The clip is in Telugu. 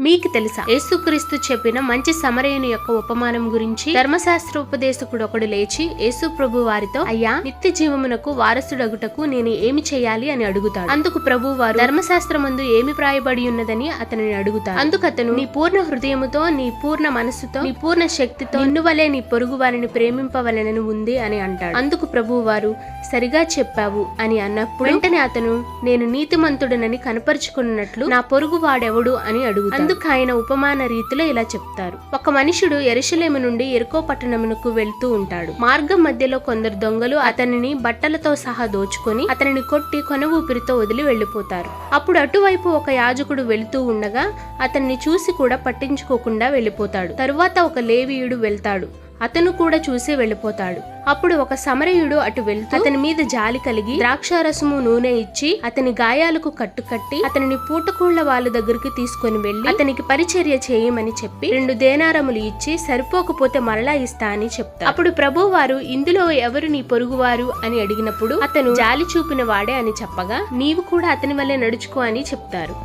మీకు తెలుసా? యేసుక్రీస్తు చెప్పిన మంచి సమరయుని యొక్క ఉపమానం గురించి ధర్మశాస్త్ర ఉపదేశకుడు ఒకడు లేచి యేసు ప్రభు వారితో అయ్యా నిత్య జీవమునకు వారసుడగుటకు నేను ఏమి చేయాలి? అని అడుగుతాడు. అందుకు ప్రభు వారు ధర్మశాస్త్రమందు ఏమి ప్రాయబడి ఉన్నదని అతనిని అడుగుతాడు అందుకు అతను నీ పూర్ణ హృదయముతో నీ పూర్ణ మనస్సుతో నీ పూర్ణ శక్తితో నిన్ను వలె నీ పొరుగు వారిని ప్రేమింపవలనని ఉంది అని అంటాడు. అందుకు ప్రభు వారు సరిగా చెప్పావు అని అన్నప్పుడు వెంటనే అతను నేను నీతిమంతుడనని కనపరుచుకున్నట్లు నా పొరుగు వాడెవడు అని అడుగు అందుకు ఆయన ఉపమాన రీతిలో ఇలా చెప్తారు. ఒక మనుషుడు ఎరుషలేము నుండి ఎరుకో పట్టణమునకు వెళ్తూ ఉంటాడు. మార్గం మధ్యలో కొందరు దొంగలు అతనిని బట్టలతో సహా దోచుకొని అతనిని కొట్టి కొన ఊపిరితో వదిలి వెళ్ళిపోతారు అప్పుడు అటువైపు ఒక యాజకుడు వెళుతూ ఉండగా అతన్ని చూసి కూడా పట్టించుకోకుండా వెళ్ళిపోతాడు. తరువాత ఒక లేవీయుడు వెళ్తాడు. అతను కూడా చూసి వెళ్ళిపోతాడు. అప్పుడు ఒక సమరయుడు అటు వెళ్తూ అతని మీద జాలి కలిగి ద్రాక్షారసము నూనె ఇచ్చి అతని గాయాలకు కట్టుకట్టి అతనిని పూటకూళ్ళ వాళ్ళ దగ్గరికి తీసుకొని వెళ్ళి అతనికి పరిచర్య చేయమని చెప్పి రెండు దేనారములు ఇచ్చి సరిపోకపోతే మరలా ఇస్తా అని చెప్తా అప్పుడు ప్రభు వారు ఇందులో ఎవరు నీ పొరుగువారు? అని అడిగినప్పుడు అతను జాలి చూపిన వాడే అని చెప్పగా నీవు కూడా అతని వల్లే నడుచుకో అని చెప్తారు.